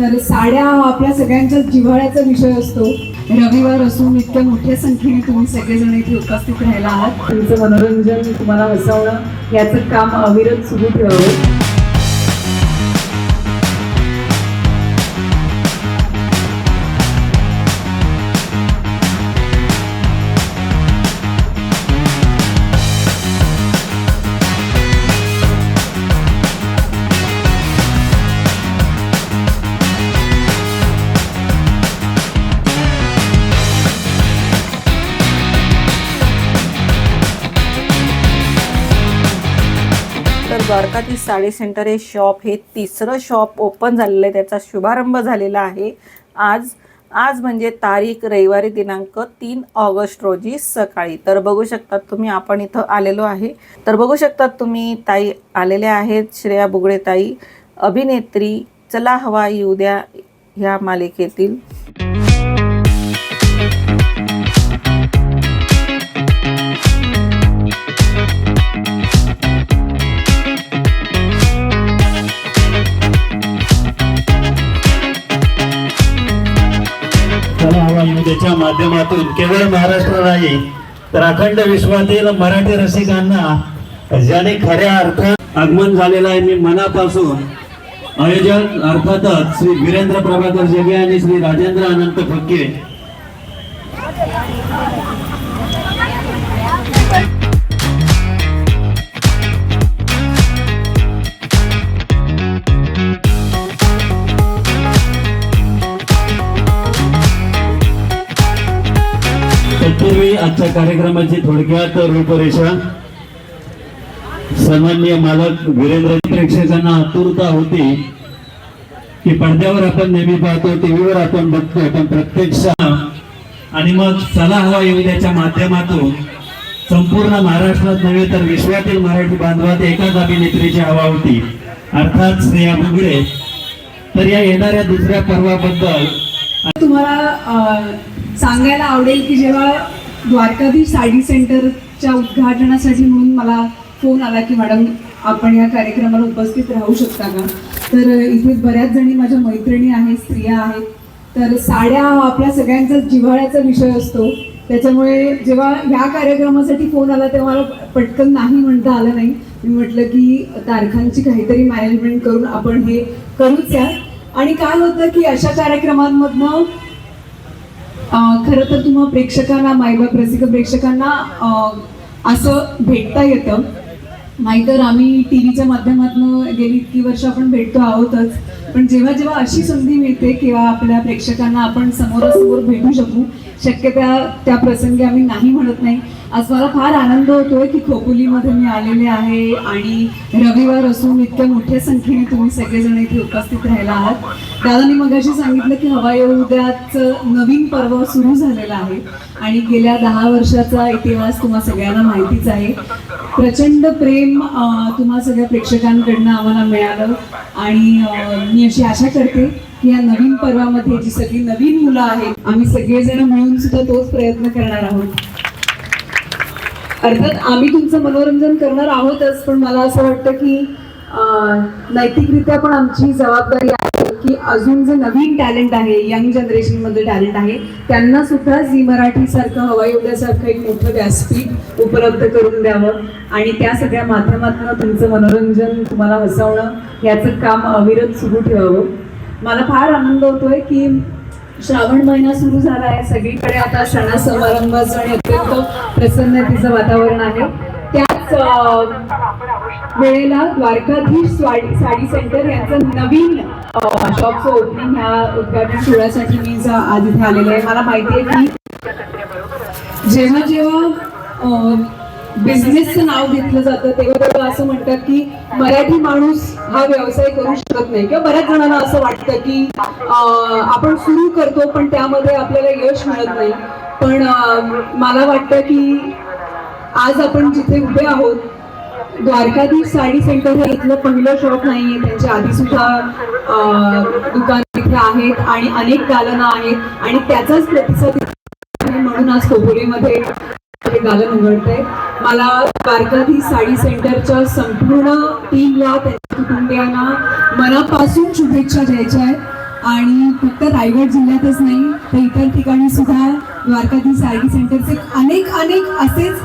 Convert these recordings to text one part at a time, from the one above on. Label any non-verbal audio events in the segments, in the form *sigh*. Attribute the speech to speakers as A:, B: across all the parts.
A: तर साड्या हा आपल्या सगळ्यांच्या जिव्हाळ्याचा विषय असतो. रविवार असून इतक्या मोठ्या संख्येने तुम्ही सगळेजण इथे उपस्थित राहिला आहात. तुमचं मनोरंजन तुम्हाला हसवणं याचं काम अविरत सुरू ठेवावं.
B: द्वारकाधीश साडी सेंटर हे शॉप हे तिसरं शॉप ओपन झालेलं आहे. त्याचा शुभारंभ झालेला आहे. आज आज म्हणजे तारीख रविवारी दिनांक तीन ऑगस्ट रोजी सकाळी. तर बघू शकतात तुम्ही आपण इथं आलेलो आहे. तर बघू शकतात तुम्ही ताई आलेल्या आहेत श्रेया बुगडे ताई अभिनेत्री चला हवा येऊ द्या ह्या मालिकेतील
C: माध्यमातून केवळ महाराष्ट्र नाही तर अखंड विश्वातील मराठी रसिकांना ज्याने खऱ्या अर्थात आगमन झालेलं आहे मी मनापासून आयोजन अर्थातच श्री वीरेंद्र प्रभाकर जगे आणि श्री राजेंद्र अनंत फक्के तत्पूर्वी आजच्या कार्यक्रमाची थोडक्यात रूपरेषा. सन्मान्य मालक वीरेंद्र प्रेक्षकांना आतुरता होती की पडद्यावर आपण नेहमी पाहतो टीव्हीवर आपण बघतो पण प्रत्यक्ष आणि मग चला हवा येऊद्याच्या माध्यमातून. संपूर्ण महाराष्ट्रात नव्हे तर विश्वातील मराठी बांधवात एकाच अभिनेत्रीची हवा होती. अर्थात स्नेहा बुगडे तर या येणाऱ्या दुसऱ्या पर्वाबद्दल
A: तुम्हाला सांगायला आवडेल की जेव्हा द्वारकाधीश साडी सेंटरच्या उद्घाटनासाठी म्हणून मला फोन आला की मॅडम आपण या कार्यक्रमाला उपस्थित राहू शकता का? तर इथे बऱ्याच जणी माझ्या मैत्रिणी आहेत स्त्रिया आहेत. तर साड्या हा आपल्या सगळ्यांचा जिव्हाळ्याचा विषय असतो. त्याच्यामुळे जेव्हा ह्या कार्यक्रमासाठी फोन आला तेव्हा मला पटकन नाही म्हणता आलं नाही. मी म्हटलं की तारखांची काहीतरी मॅनेजमेंट करून आपण हे करूच या आणि काय होतं की अशा कार्यक्रमांमधनं खरं तर तुम्हा प्रेक्षकांना मायबाप रसिक प्रेक्षकांना असं भेटता येतं. नाहीतर आम्ही टी व्हीच्या माध्यमातून गेली इतकी वर्ष आपण भेटतो आहोतच. पण जेव्हा जेव्हा अशी संधी मिळते किंवा आपल्या प्रेक्षकांना आपण समोरासमोर भेटू शकू शक्य त्या त्या प्रसंगी आम्ही नाही म्हणत नाही. आज मला फार आनंद होतोय की खोपोलीमध्ये मी आलेले आहे आणि रविवार असून इतक्या मोठ्या संख्येने तुम्ही सगळेजण इथे उपस्थित राहिला आहात. दादांनी मगाशी सांगितलं की हवाई उद्याचं नवीन पर्व सुरू झालेलं आहे आणि गेल्या दहा वर्षाचा इतिहास तुम्हा सगळ्यांना माहितीच आहे. प्रचंड प्रेम तुम्हा सगळ्या प्रेक्षकांकडनं आम्हाला मिळालं आणि मी अशी आशा करते की या नवीन पर्वामध्ये जी सगळी नवीन मुलं आहेत आम्ही सगळेजण मिळून सुद्धा तोच प्रयत्न करणार आहोत. अर्थात आम्ही तुमचं मनोरंजन करणार आहोतच पण मला असं वाटतं की नैतिकरित्या पण आमची जबाबदारी आहे की अजून जे नवीन टॅलेंट आहे यंग जनरेशनमध्ये टॅलेंट आहे त्यांना सुद्धा झी मराठीसारखं हवाई एवढ्यासारखं एक मोठं व्यासपीठ उपलब्ध करून द्यावं. आणि त्या सगळ्या माध्यमातून तुमचं मनोरंजन तुम्हाला हसवणं याचं काम अविरत सुरू ठेवावं. मला फार आनंद होतोय की श्रावण महिना सुरू झाला आहे सगळीकडे. आता सणा समारंभाचं आणि अत्यंत प्रसन्नतेचं वातावरण आहे. त्याच वेळेला द्वारकाधीश साडी साडी सेंटर यांचं नवीन शॉपचं ओपनिंग ह्या उद्घाटन सोहळ्यासाठी मी जा आज इथे आहे. मला माहिती आहे की जेव्हा जेव्हा बिझनेसचं नाव घेतलं जातं तेव्हा तेव्हा असं म्हणतात की मराठी माणूस हा व्यवसाय करू शकत नाही. किंवा बऱ्याच जणांना असं वाटतं की आपण सुरू करतो पण त्यामध्ये आपल्याला यश मिळत नाही. पण मला वाटतं की आज आपण जिथे उभे आहोत द्वारकाधीश साडी सेंटर हे इथलं पहिलं शॉप नाहीये. त्यांच्या आधी सुद्धा दुकान इथे आहेत आणि अनेक दालनं आहेत. आणि त्याचाच प्रतिसाद म्हणून आज कोबोलीमध्ये हे गालन उघडतंय. मला द्वारकाधी साडी सेंटरच्या संपूर्ण टीमला त्यांच्या कुटुंबियांना मनापासून शुभेच्छा द्यायच्या आहेत. आणि फक्त रायगड जिल्ह्यातच नाही तर इतर ठिकाणी सुद्धा द्वारकाधी साडी सेंटरचे अनेक अनेक असेच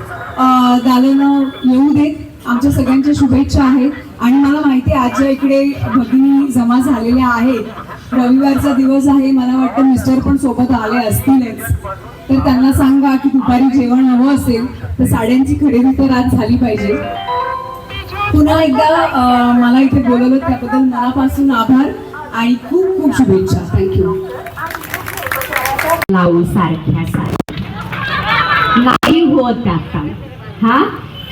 A: दालनं येऊ देत. आमच्या सगळ्यांच्या शुभेच्छा आहेत. आणि मला माहिती आहे आज ज्या इकडे भगिनी जमा झालेल्या आहेत रविवारचा दिवस आहे मला वाटतं मिस्टर पण सोबत आले असतीलच. तर त्यांना सांगा की दुपारी जेवण हवं असेल तर साड्यांची खरेदी तर आज झाली पाहिजे. पुन्हा एकदा मला इथे बोलवलं त्याबद्दल मनापासून आभार आणि खूप खूप शुभेच्छा. थँक्यू
D: लावू सारख्या सारख्या. नाही होत आता. हा?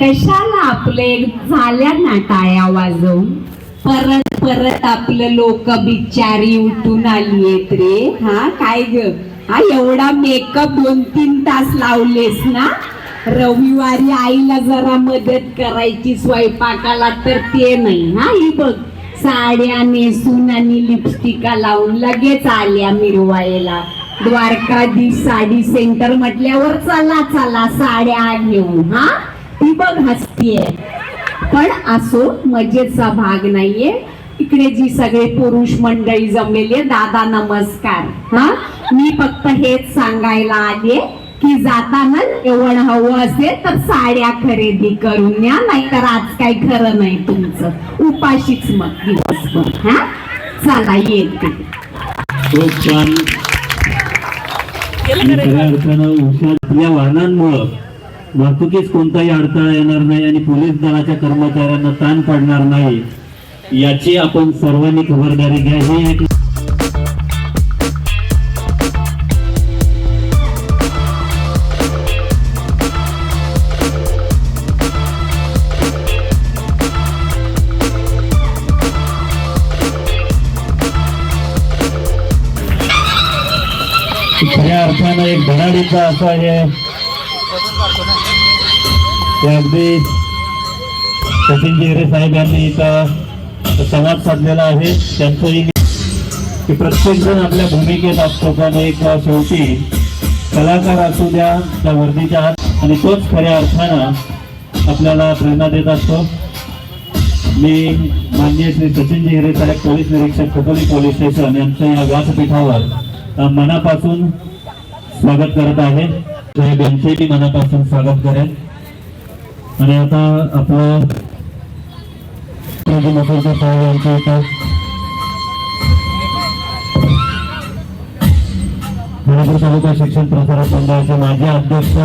D: कशाला आपले झाल्या ना टाळ्या वाजवून? परत परत आपलं लोक बिचारी उठून आलीयेत रे. हा काय ग? हा एवढा मेकअप दोन तीन तास लावलेस ना? रविवारी आईला जरा मदत करायची स्वयंपाकाला तर ते नाही हा ही बघ साड्या नेसून आणि लिपस्टिका लावून लगेच आल्या मिरवायला. द्वारकाधीश साडी सेंटर म्हटल्यावर चला चला साड्या घेऊन हा? ती बघ हसतीये. पण असो मजेचा भाग नाहीये. इकडे जी सगळे पुरुष मंडळी जमलेली दादा नमस्कार. हा? मी फक्त हेच सांगायला आले की जाताना जेवण हवं असेल तर साड्या खरेदी करून न्या नाहीतर आज काही खरं नाही तुमचं. उपाशीच मग दिवसभर. हा? चला येते.
C: खूप छान. खऱ्या अर्थानं वाहनांमुळं वाहतुकीस कोणताही अडथळा येणार नाही आणि पोलीस दलाच्या कर्मचाऱ्यांना ताण पडणार नाही याची आपण सर्वांनी खबरदारी घ्या. हे एक खऱ्या अर्थानं एक धडाडीचा असा हे ते अगदी सचिन जिरे साहेब यांनी इथं संवाद साधलेला आहे. त्यांचंही की प्रत्येकजण आपल्या भूमिकेत असतो पण एक शेवटी कलाकार असू द्या त्या वर्दीच्या हात आणि तोच खऱ्या अर्थानं आपल्याला प्रेरणा देत असतो. मी माननीय श्री सचिन हिरे साहेब पोलीस निरीक्षक खोपोली पोलीस स्टेशन यांच्या या व्यासपीठावर मनापासून स्वागत करत आहे. साहेब यांचेही मनापासून स्वागत करेल आणि आता आपलं प्रभू मकरकर साहेब यांचं इथं. कोल्हापूर तालुका शिक्षण प्रसारक मंडळाचे माजी अध्यक्ष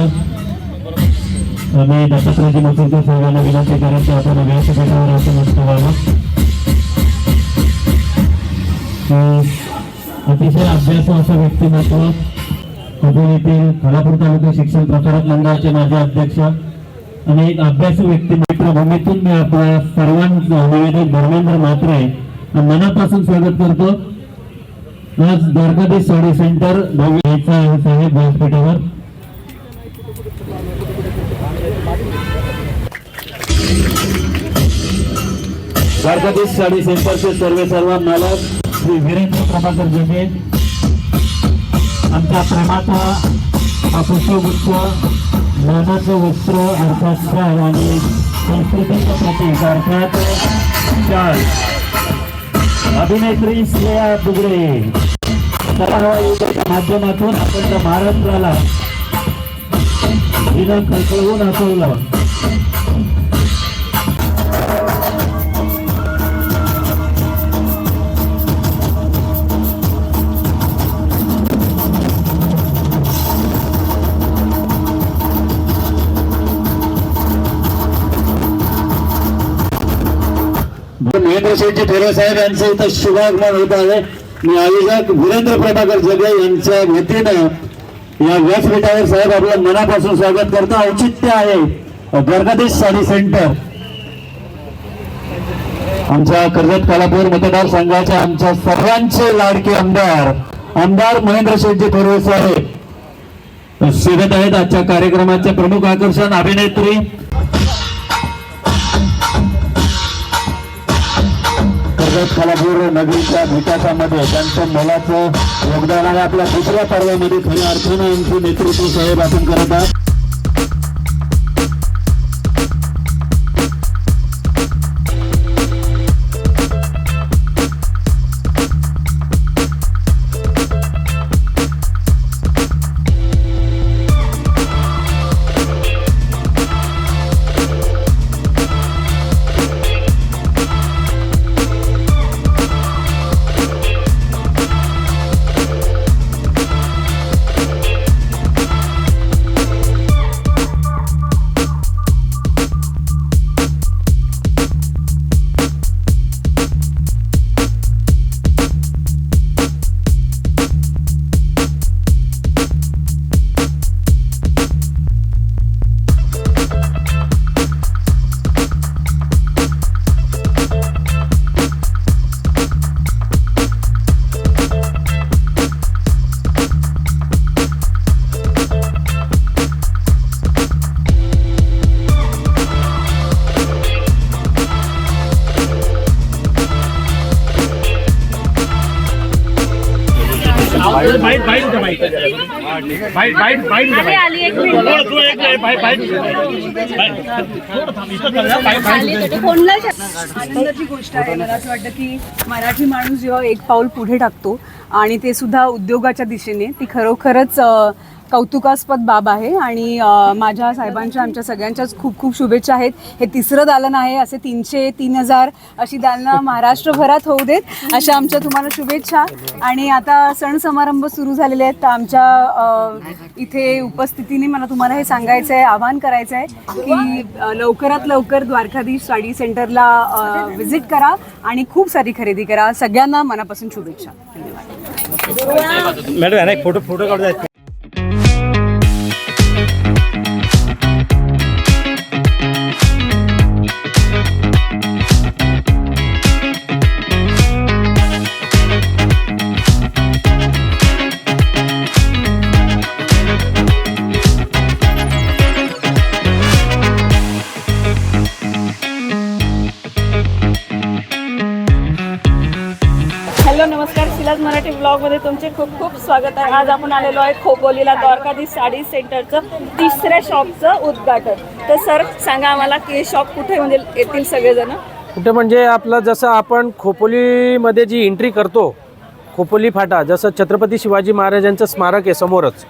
C: आम्ही दत्तात्रयजी मसूरकर साहेबांना विनंती करेन की आपण व्यासपीठावर असं मस्त व्हावं अतिशय अभ्यास असं व्यक्तिमत्व कबूल येथील कोल्हापूर तालुका शिक्षण प्रसारक मंडळाचे माजी अध्यक्ष आणि एक अभ्यासू व्यक्तिमत्व भूमीतून मी आपल्या सर्वांचं निवेदक धर्मेंद्र म्हात्रे मनापासून स्वागत करतो. आज द्वारकाधीश साडी सेंटर भव्य आहे साहेब व्यासपीठावर. द्वारकाधीश साडी सेंटरचे सर्व सर्व मालक श्री वीरेंद्र प्रभाकर जोगे आमच्या प्रेमाचा पुष्पगुच्छ मानाचं वस्त्र अर्थात शाल आणि संस्कृतीचं प्रतीक अर्थात शाल अभिनेत्री श्रेया दुगडे माध्यमातून आपण त्या महाराष्ट्राला तिनं खळखळवून हसवलं. महेंद्रशेठजी थोरे साहेब यांचं इथं शुभागमन होत आहे. मी आयोजक वीरेंद्र प्रभाकर जगे यांच्या वतीनं या व्यासपीठावर साहेब आपलं मनापासून स्वागत करतो. औचित्य आहे. द्वारकाधीश साडी सेंटर. आमच्या कर्जत कालापूर मतदारसंघाच्या आमच्या सर्वांचे लाडके आमदार आमदार महेंद्र शेठजी थोरवे साहेब. शिरत आहेत आजच्या कार्यक्रमाचे प्रमुख आकर्षण अभिनेत्री कर्जत खालापूर नगरीच्या विकासामध्ये त्यांचं मोलाचं योगदान आहे. आपल्या दुसऱ्या पर्वामध्ये खऱ्या अर्थानं यांचे नेतृत्व साहेब आपण करत आहात.
E: बाईट बाईट बाईट थोडं एक एक बाईट बाईट करूया बाईट बाईट
A: आनंदाची गोष्ट आहे. मला असं वाटतं की मराठी माणूस जेव्हा एक पाऊल पुढे टाकतो आणि ते सुद्धा उद्योगाच्या दिशेने ती खरोखरच कौतुकास्पद बाब आहे आणि माझ्या साहेबांच्या आमच्या सगळ्यांच्याच खूप खूप शुभेच्छा आहेत. हे तिसरं दालन आहे असे तीनशे तीन हजार अशी दालनं *laughs* महाराष्ट्रभरात होऊ देत अशा आमच्या तुम्हाला शुभेच्छा. आणि आता सण समारंभ सुरू झालेले आहेत. तर आमच्या इथे उपस्थितीने मला तुम्हाला हे सांगायचं आहे आवाहन करायचं आहे की लवकरात लवकर द्वारकाधीश साडी सेंटरला व्हिजिट करा आणि खूप सारी खरेदी करा. सगळ्यांना मनापासून शुभेच्छा. धन्यवाद.
E: मॅडम फोटो फोटो काढू
B: हॅलो नमस्कार. शिलाज मराठी ब्लॉगमध्ये तुमचे खूप खूप स्वागत आहे. आज आपण आलेलो आहे खोपोलीला द्वारकाधीश साडी सेंटरचं तिसऱ्या शॉपचं उद्घाटन. तर सर सांगा आम्हाला की शॉप कुठे म्हणजे येतील सगळेजण?
F: कुठे म्हणजे आपलं जसं आपण खोपोलीमध्ये जी एंट्री करतो खोपोली फाटा जसं छत्रपती शिवाजी महाराजांचं स्मारक आहे समोरच.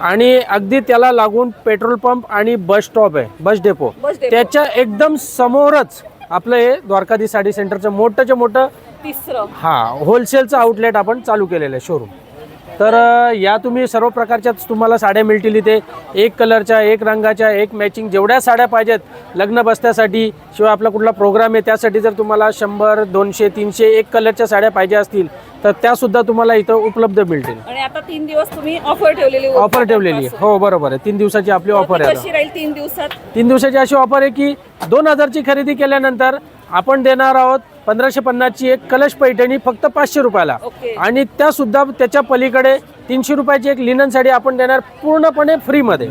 F: आणि अगदी त्याला लागून पेट्रोल पंप आणि बस स्टॉप आहे बस डेपो.
B: Bus depot.
F: त्याच्या एकदम समोरच आपलं हे द्वारकाधी साडी सेंटरचं मोठंच्या मोठं
B: तिसरं.
F: हा होलसेलचं आउटलेट आपण चालू केलेलं आहे शोरूम तर या तुम्ही सर्व प्रकारच्याच तुम्हाला साड्या मिळतील इथे. एक कलरच्या एक रंगाच्या एक मॅचिंग जेवढ्या साड्या पाहिजेत लग्न बसत्यासाठी शिवाय आपला कुठला प्रोग्राम आहे त्यासाठी जर तुम्हाला शंभर दोनशे तीनशे एक कलरच्या साड्या पाहिजे असतील तर त्यासुद्धा तुम्हाला इथं उपलब्ध मिळतील.
B: आणि आता तीन दिवस तुम्ही ऑफर ठेवलेली
F: ऑफर ठेवलेली. आहे हो बरोबर आहे. तीन दिवसाची आपली ऑफर आहे आता.
B: कशी राहील तीन दिवसात?
F: तीन दिवसाची अशी ऑफर आहे की दोन हजारची खरेदी केल्यानंतर आपण देणार आहोत पंधराशे पन्नासची एक कलश पैठणी फक्त पाचशे रुपयाला. आणि त्या सुद्धा त्याच्या पलीकडे तीनशे रुपयाची एक लिनन साडी आपण देणार पूर्णपणे फ्रीमध्ये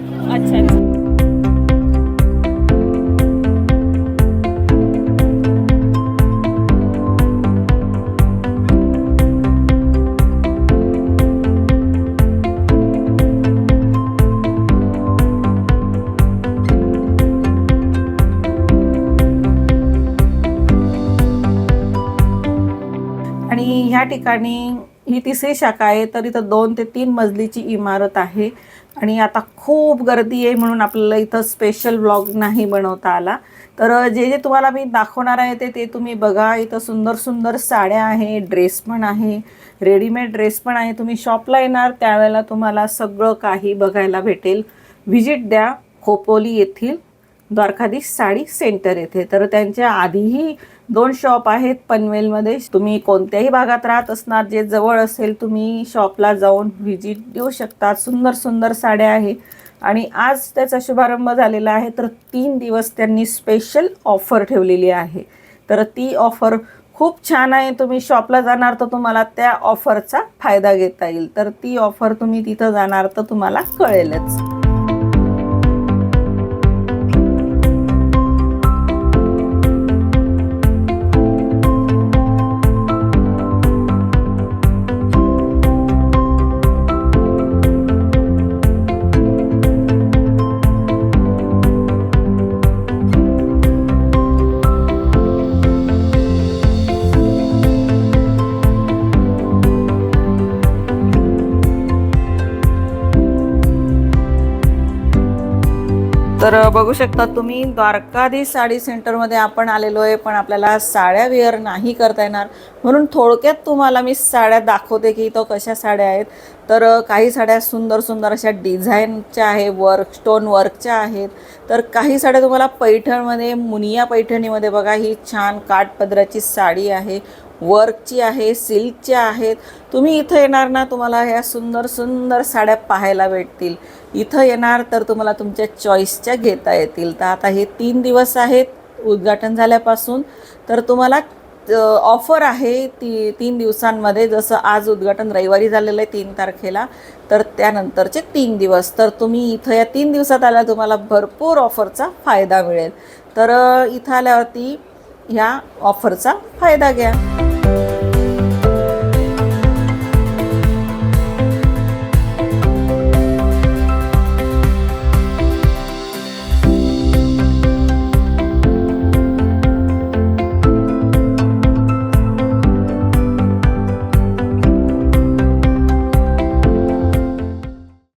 B: ठिकाणी ही तिसरी शाखा आहे तर इथं दोन ते तीन मजलीची इमारत आहे. आणि आता खूप गर्दी आहे म्हणून आपल्याला इथं स्पेशल ब्लॉग नाही बनवता आला. तर जे जे तुम्हाला मी दाखवणार आहे ते ते तुम्ही बघा. इथं सुंदर सुंदर साड्या आहे ड्रेस पण आहे रेडीमेड ड्रेस पण आहे. तुम्ही शॉपला येणार त्यावेळेला तुम्हाला सगळं काही बघायला भेटेल. व्हिजिट द्या खोपोली येथील द्वारकाधीश साडी सेंटर येथे. तर त्यांच्या आधीही दोन शॉप आहेत पनवेलमध्ये. तुम्ही कोणत्याही भागात राहत असणार जे जवळ असेल तुम्ही शॉपला जाऊन व्हिजिट देऊ शकता. सुंदर सुंदर साड्या आहे. आणि आज त्याचा शुभारंभ झालेला आहे. तर तीन दिवस त्यांनी स्पेशल ऑफर ठेवलेली आहे. तर ती ऑफर खूप छान आहे. तुम्ही शॉपला जाणार तर तुम्हाला त्या ऑफरचा फायदा घेता येईल. तर ती ऑफर तुम्ही तिथं जाणार तर तुम्हाला कळेलच. तर बघू शकता तुम्ही द्वारकाधीश साडी सेंटरमध्ये आपण आलेलो आहे पण आपल्याला साड्या वेअर नाही करता येणार. म्हणून थोडक्यात तुम्हाला मी साड्या दाखवते की तो कशा साड्या आहेत. तर काही साड्या सुंदर सुंदर अशा डिझाईनच्या आहे वर्क स्टोन वर्कच्या आहेत. तर काही साड्या तुम्हाला पैठणमध्ये मुनिया पैठणीमध्ये बघा ही छान काठपदराची साडी आहे. वर्कची आहे सिल्कच्या आहेत. तुम्ही इथं येणार ना तुम्हाला ह्या सुंदर सुंदर साड्या पाहायला भेटतील. इथं येणार तर तुम्हाला तुमच्या चॉईसच्या घेता येतील. तर आता हे तीन दिवस आहेत उद्घाटन झाल्यापासून. तर तुम्हाला ऑफर आहे ती तीन दिवसांमध्ये. जसं आज उद्घाटन रविवारी झालेलं आहे तीन तारखेला. तर त्यानंतरचे तीन दिवस. तर तुम्ही इथं या तीन दिवसात आल्या तुम्हाला भरपूर ऑफरचा फायदा मिळेल. तर इथं आल्यावरती ह्या ऑफरचा फायदा घ्या.